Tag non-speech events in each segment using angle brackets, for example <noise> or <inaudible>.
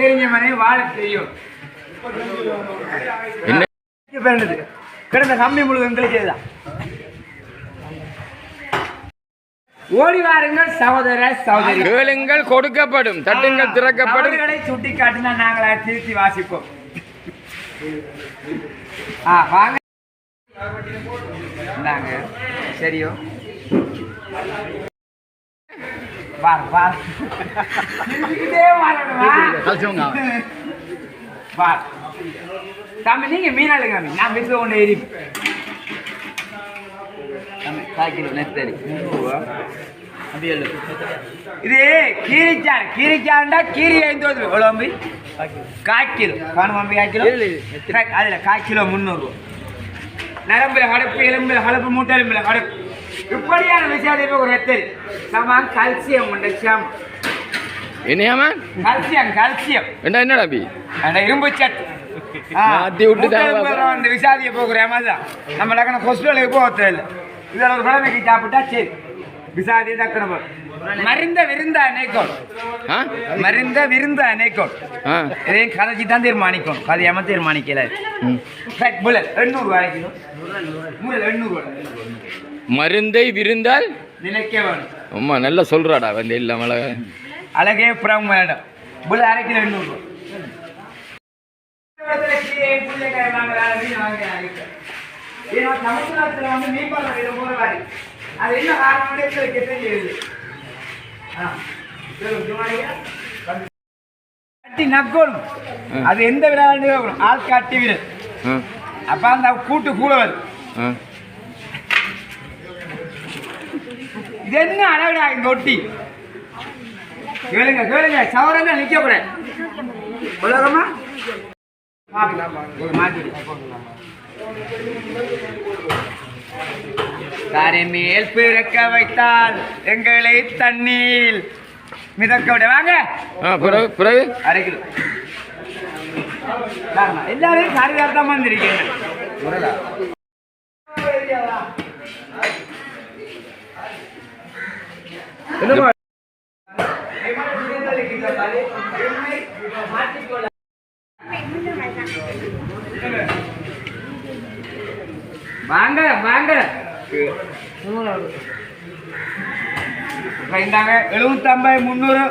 தெரிஞ்சவனே வாழ தெரியும். கிடந்த கம்பி முழு எங்களுக்கு தான் ஓடி வாருங்கள் சகோதர சகோதரி. கேளுங்கள் கொடுக்கப்படும். தட்டுங்கள் திறக்கப்படும். தவறுகளை சுட்டி காட்டினா நாங்களா திருத்தி வாசிப்போம். ஆ வாங்க. இந்தாங்க. சரியோ. வார் வார் இதே வரணும், வா. வார் தம்பி நீங்க மீனாளுங்க நான் வீட்டுல கொண்டு ஏறி. கால் கிலோ நெத்தரி இது கீரிச்சான். கீரிச்சான்டா கீரி ஐந்து எவ்வளோ அம்பி? கால் கிலோ. காணும் அம்பி கால் கிலோ? கா- அதுல கால் கிலோ முந்நூறுரூவா நரம்புல கடுப்பு எலும்புல கடுப்பு மூட்டை எலும்புல கடுப்பு இப்படியான விஷயத்தை ஒரு எத்தரி சமான் கல்சியம் உண்டு சாம் என்னையாமா கல்சியம் கல்சியம். என்ன என்னடா பி அந்த இரும்பு ஆ, <laughs> மாத்தி விட்டு. அந்த விசாதியை போகிற மாதிரி. தான் நம்ம லக்கணம் ஹாஸ்பிட்டலுக்கு போக தேவையில்லை. இதில் ஒரு குழந்தைக்கு சாப்பிட்டா சரி. விசாதி டக்குனு மருந்த விருந்த அணைக்கோள் மருந்த விருந்த அணைக்கோள் இதையும் கதைச்சி தான் தீர்மானிக்கணும் கதையாம தீர்மானிக்கல? ம். புல்லட் எண்ணூறு ரூபாய் கிலோ. முயல் எண்ணூறு ரூபாய். மருந்தை விருந்தால் நினைக்க வேணும் அம்மா நல்லா சொல்றாடா வந்து இல்லாம அழகே புறம் வேணும் புல் அரை கிலோ எண்ணூறு ரூபாய் ஏன்னா தமிழ்நாட்டில் வந்து மீன்பாலம் இதை போற மாதிரி அது என்ன காரணம்? கட்டி நக்கணும். அது எந்த விளையாண்டு ஆள் காட்டி ஆ. அப்ப அந்த கூட்டு கூட வரும் இது என்ன அழகா இந்த ஒட்டி கேளுங்க கேளுங்க சவரங்க நிக்க கூட உலகமா தாரை மேல் பிறக்க வைத்தால் எங்களை தண்ணீர் மிதக்க விட வாங்க பிறகு பிறகு அரை கிலோ. எல்லாரும் சரிதார்த்தம் வந்திருக்கீங்க வாங்க வாங்க. இந்தாங்க எழுநூத்தம்பது முந்நூறு.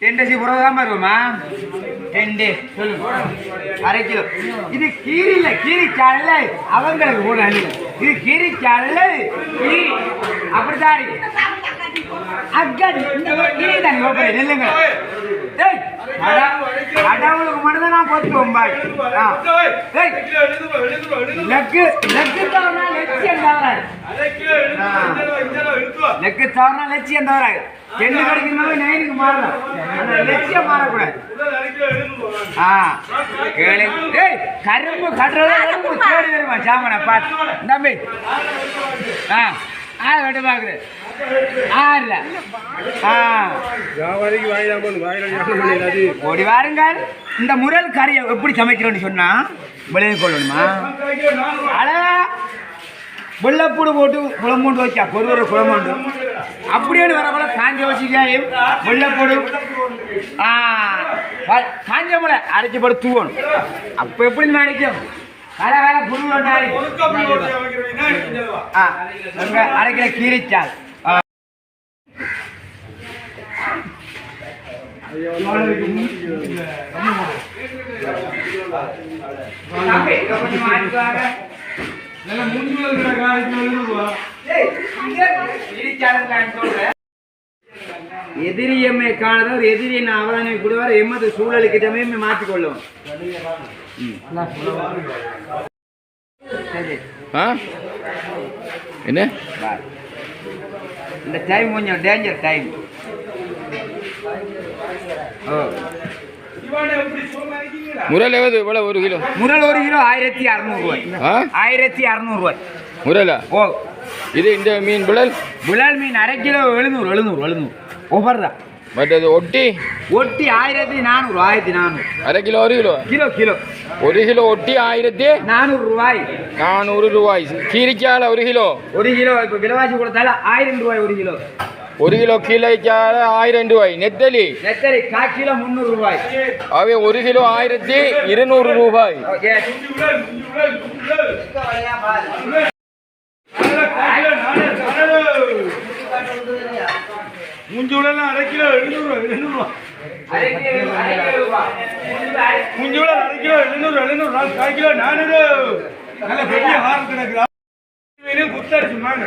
டென் டேஸ் புறதான் வருமா டென் டேஸ் சொல்லுங்க. அரை கிலோ. இது கீரி கீரி அவங்களுக்கு கூட இது கீரி கீரி அப்படித்தான் இருக்கு. அக்கா இந்த கீரி தான் யோகரை நில்லுங்க. கடவுளுக்கு மட்டும் தான் நான் பாய் லக்கு லக்கு தவறா லட்சியம் தவறாது லக்கு தவறா லட்சியம் தவறாது ரெண்டு கடிக்கிறனால நைனுக்கு மாறலாம் ஆனா லட்சியம் மாறக்கூடாது. ஆ. கேளு. டேய் கரும்பு கட்டுறத எறும்பு தேடி வருமா சாமனை பார்த்து. தம்பி. ஆ ஆ வெட்டு பார்க்குது. ஆ. இல்லை ஆ ஓடி வாருங்கள். இந்த முரல் கறியை எப்படி சமைக்கிறோன்னு சொன்னா விளைய கொள்ளணுமா அழகா வெள்ளப்பூடு போட்டு குழம்புண்டு வச்சா பொருள் குழம்புண்டு. அப்படியே வரப்போல காஞ்ச வச்சுக்காயும் வெள்ளப்பூடு. காஞ்ச முளை அரைச்சி போட்டு தூவணும். அப்போ எப்படி நினைக்கும் வேலை வேலை புழு ஆ அங்க அரைக்கிற கீரிச்சால். ஆ. எதிரி எம்மை காணவர் எதிரியின் அவதானை கூடுவார். எம்மது சூழலுக்கு தமையுமே மாற்றிக்கொள்ளும் என்ன. இந்த டைம் கொஞ்சம் டேஞ்சர் டைம் ஓ. முரல் எவ்வளவு? இவ்வளவு ஒரு கிலோ. முரல் ஒரு கிலோ ஆயிரத்தி அறுநூறுவாய் ஆயிரத்தி அறுநூறுவாய் முரலா? ஓ. இது இந்த மீன் புழல் புலால் மீன் அரை கிலோ எழுநூறு எழுநூறு எழுநூறு. ஒவ்வொரு தான் பட் அது ஒட்டி? ஒட்டி ஆயிரத்தி நானூறு ஆயிரத்தி நானூறு. அரை கிலோ ஒரு கிலோ? Kilo kilo. ஒரு கிலோ ஒட்டி ஆயிரத்தி? நானூறு ரூபாய். நானூறு ரூபாய். கீரிக்கால ஒரு கிலோ? ஒரு கிலோ இப்போ விலைவாசி கொடுத்தால ஆயிரம் ரூபாய் ஒரு கிலோ. ஒரு கிலோ கீழைக்கால ஆயிரம் ரூபாய். நெத்தலி. நெத்தரி கா கிலோ முந்நூறு ரூபாய். அவை ஒரு கிலோ ஆயிரத்தி இருநூறு ரூபாய். மூஞ்சி உடலாம் அரை கிலோ எழுநூறுவா எழுநூறுவா மூஞ்சி உடல் அரை கிலோ எழுநூறு எழுநூறு நாலு கால் கிலோ நானூறு. நல்ல பெரிய ஹாரம் கிடக்குதா மீன். குத்தடிச்சு வாங்க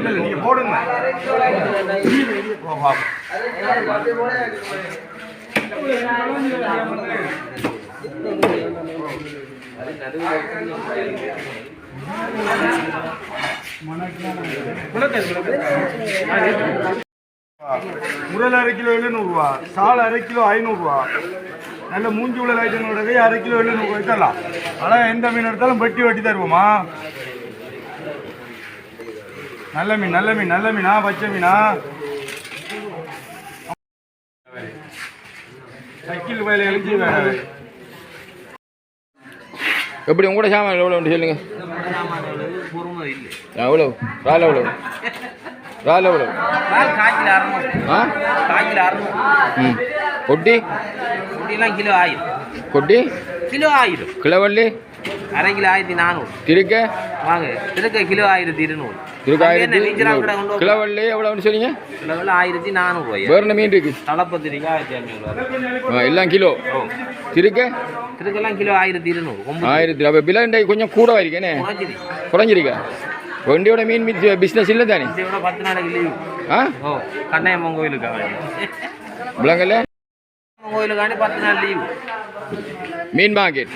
இல்லை இதோ நீங்க போடுங்க. முரல் அரை கிலோ எழுநூறுவா சால் அரை கிலோ ஐநூறுரூவா நல்ல மூஞ்சி உள்ள ஐட்டங்களோட கை அரை கிலோ எழுநூறு எடுத்துடலாம் ஆனால் எந்த மீன் எடுத்தாலும் வெட்டி வெட்டி தருவோமா? நல்ல மீன் நல்ல மீன் நல்ல மீனா பச்சை மீனா? சைக்கிள் வயலை வேறு. எப்படி உங்களோட சாமான் எவ்வளோ உண்டு சொல்லுங்க? எவ்வளோ ரால் எவ்வளோ ரால் எவ்வளோ ஆ? ம். கொட்டி குட்டிலாம் கிலோ ஆயிரம். கொட்டி கிலோ ஆயிரம். கிளவள்ளி அரை கிலோ ஆயிரத்தி நானூறு. திருக்க? வாங்க. திருக்க கிலோ ஆயிரத்தி இருநூறு. கிளவள்ளி எவ்வளோன்னு சொன்னீங்க? கிலோவில் ஆயிரத்தி நானூறு வேறு மீன் இருக்கு? தலப்பத்திரிக்கை ஆயிரத்தி ஆ, எல்லாம் கிலோ. திருக்க? திருக்கெல்லாம் கிலோ ஆயிரத்தி இருநூறு. ஆயிரத்தி அப்போ இன்றைக்கு கொஞ்சம் கூட இருக்கேனே குறைஞ்சிருக்கா? வண்டியோட மீன் பிஸ்னஸ் இல்லை தானே? பத்து நாளைக்கு லீவு ஆ? ஓ கண்ணையம்மன் கோயிலுக்காக விலங்கல்ல கோயிலுக்காண்டி பத்து நாள் லீவு மீன் மார்க்கெட்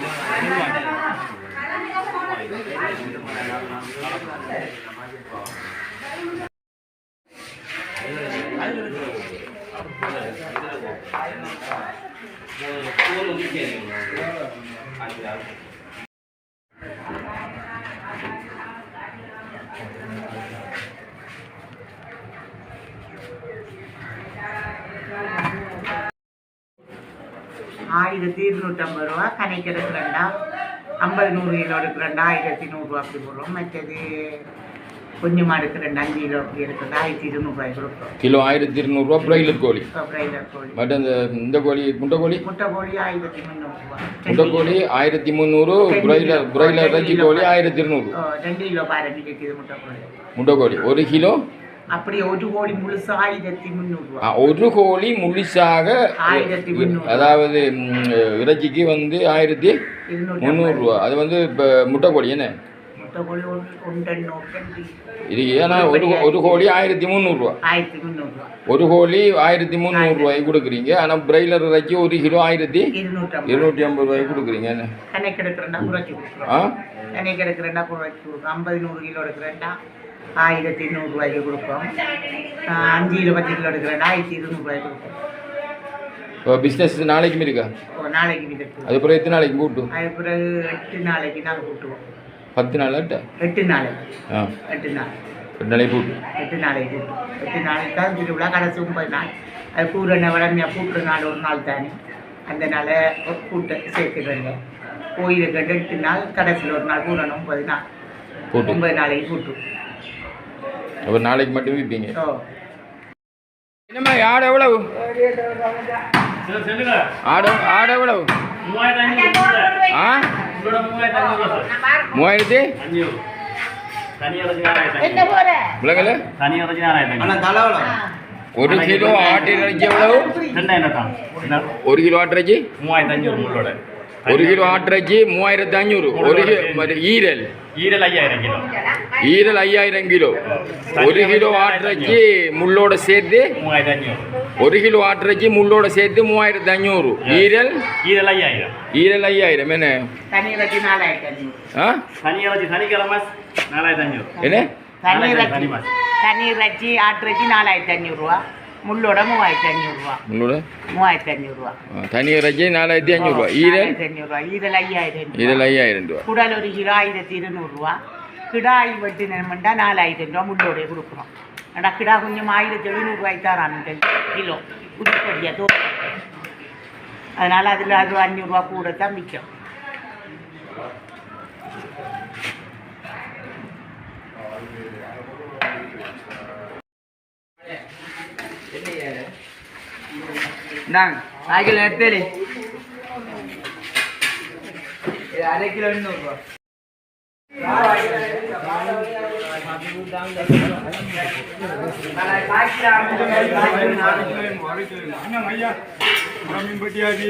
ஆயிரத்தி இருநூற்றம்பது ரூபா கணக்கு எடுக்கிறேன்டா ஐம்பது நூறு கிலோ எடுக்கிறேன்டா ஆயிரத்தி நூறுரூவா அப்படி போடுறோம். மற்றது கொஞ்சமாக எடுக்கிறேன் அஞ்சு கிலோ அப்படி எடுக்கிறது ஆயிரத்தி இருநூறுவாய் கொடுக்குறோம் கிலோ ஆயிரத்தி இருநூறுவா பிராய்லர் கோழி. பிரைலர் கோழி. பட் அந்த இந்த கோழி முட்டை கோழி? முட்டை கோழி ஆயிரத்தி முந்நூறுரூவா முட்டை கோழி ஆயிரத்தி முந்நூறு பிராய்லர் பிராய்லர் இறைச்சி கோழி ஆயிரத்தி இருநூறு. ரெண்டு கிலோ இருக்குது முட்டை கோழி. முட்டை கோழி ஒரு கிலோ அப்படியே ஒரு கோழி முழுசு ஆயிரத்தி முந்நூறுரூவா ஒரு கோழி முழுசாக ஆயிரத்தி முந்நூறு. அதாவது இறைச்சிக்கு வந்து ஆயிரத்தி முந்நூறுரூவா அது வந்து இப்போ முட்டை கோழி என்ன? கோழி இது ஏன்னா ஒரு ஒரு கோழி ஆயிரத்தி முந்நூறுரூவா ஆயிரத்தி முந்நூறுரூவா ஒரு கோழி ஆயிரத்தி முந்நூறுரூவாய்க்கு கொடுக்குறீங்க ஆனால் பிராய்லர் இறைச்சி ஒரு கிலோ ஆயிரத்தி இருநூற்றி ஐம்பது ரூபாய்க்கு கொடுக்குறீங்க கணக்கு எடுக்கிறேன்டா குறைச்சி ஆ கொடுக்குறோம் கணக்கு எடுக்கிறேன்டா குறைச்சி கொடுக்குறோம் ஐம்பது நூறு கிலோ எடுக்கிறேன்டா ஆயிரத்தி நூறுரூவாய்க்கு கொடுப்போம் அஞ்சு கிலோ பத்து கிலோ எடுக்கிறேன்டா ஆயிரத்தி இருநூறுவாய்க்கு கொடுப்போம் இப்போ பிஸ்னஸ் நாளைக்கும் இருக்கா நாளைக்கு அது பிறகு எத்தனை நாளைக்கு கூட்டும் அது பிறகு எட்டு நாளைக்கு நாங்கள் கூட்டுவோம் பத்து நாள் அட்ட எட்டு நாளைக்கு ஆ. எட்டு நாள். ரெண்டு நாளைக்கு கூட்டும் எட்டு நாளைக்கு கூட்டும் எட்டு நாளைக்கு தான் திருவிழா கடைசி ஒன்பது நாள். அது பூரண வளமையாக பூட்டுற நாள் ஒரு நாள் தானே. அதனால கூட்ட சேர்த்துடுறேங்க கோயிலுக்கு எட்டு நாள் கடைசியில் ஒரு நாள் கூடணும் ஒன்பது நாள். போட்டு. ஒன்பது நாளைக்கு கூட்டு அப்போ நாளைக்கு மட்டும் விற்பீங்க ஸோ என்னம்மா ஆடு எவ்வளவு? ஆடு ஆடு எவ்வளவு? ஆ? மூவாயிரத்தி விலங்கல ஒரு கிலோ ஆட்டு இறைச்சி எவ்வளவு? ஒரு கிலோ ஆட்டிறைச்சி ஒரு கிலோ ஆட்டிறைச்சி மூவாயிரத்தி அஞ்சூறு ஒரு மறு- ஈரல். ஈரல் ஐயாயிரம் கிலோ. ஒரு கிலோ ஆட்டிறைச்சி முள்ளோட சேர்த்து ஒரு கிலோ ஆட்டிறைச்சி முள்ளோட சேர்த்து மூவாயிரத்தி அஞ்சூறு ஈரல்? ஈரல் ஐயாயிரம். என்ன? நாலாயிரத்தி அஞ்சூறு என்ன? தனி இறைச்சி தனி இறைச்சி ஆட்டு இறைச்சி நாலாயிரத்தி அஞ்சூறுரூவா முள்ளோட மூவாயிரத்தி அஞ்சூறுரூவா முள்ளோட மூவாயிரத்தி அஞ்சூறுரூவா ஆ, தனி இறைச்சி நாலாயிரத்தி அஞ்சூறுரூவா ஈரல் நாலாயிரத்தி அஞ்சூறுரூவா ஈரல் ஐயாயிரம் ரூபா. ஈரல் ஐயாயிரம் ரூபா குடல் ஒரு கிலோ ஆயிரத்தி இருநூறுவா கிடாய் வெட்டி நிலமண்டா நாலாயிரம் ரூபா முள்ளோடைய கொடுக்குறோம் ஆனால் கிடா கொஞ்சம் ஆயிரத்தி எழுநூறுவாய்க்கு தரான் இந்த கிலோ புதுப்படியா தோ அதனால் அதில் அது அஞ்சூறுரூவா கூட தான் விற்கும் இந்தாங்க சாய்க்கிள் எடுத்தேரி இது அரை கிலோ நூறுரூவா என்ன ஐயா மீன் பட்டியாதி